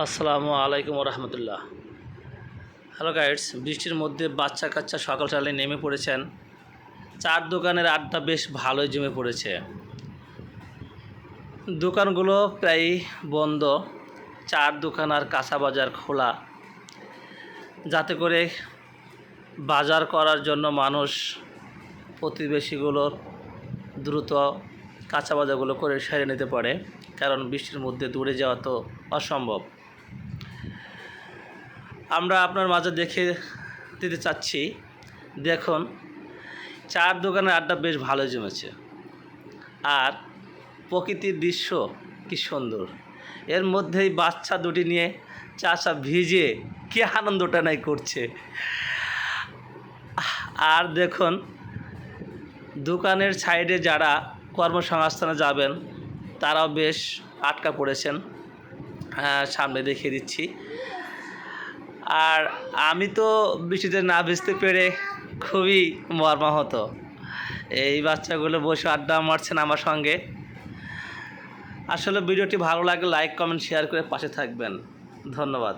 আসসালামু আলাইকুম রহমতুল্লাহ hello guides বৃষ্টির মধ্যে বাচ্চা কাচ্চা সকাল সকালে নেমে পড়েছেন। চার দোকানের আড্ডা বেশ ভালোই জমে পড়েছে। দোকানগুলো প্রায় বন্ধ, চার দোকান আর কাঁচা বাজার খোলা। যাতে করে বাজার করার জন্য মানুষ প্রতিবেশীগুলোর দ্রুত কাঁচা বাজারগুলো করে সেরে নিতে পারে, কারণ বৃষ্টির মধ্যে দূরে যাওয়া তো অসম্ভব। আমরা আপনার মাঝে দেখে দিতে চাচ্ছি। দেখুন চার দোকানের আড্ডা বেশ ভালো জমেছে। আর প্রকৃতির দৃশ্য কি সুন্দর। এর মধ্যেই বাচ্চা দুটি নিয়ে চাষা ভিজে কি আনন্দটা নাই করছে। আর দেখুন দোকানের সাইডে যারা কর্মসংস্থানে যাবেন তারাও বেশ আটকা পড়েছেন। হ্যাঁ, সামনে দেখিয়ে দিচ্ছি। আর আমি তো বৃষ্টিতে না ভিজতে পেরে খুবই মর্মাহত। এই বাচ্চাগুলো বসে আড্ডা মারছেন আমার সঙ্গে। আসলে ভিডিওটি ভালো লাগলে লাইক কমেন্ট শেয়ার করে পাশে থাকবেন। ধন্যবাদ।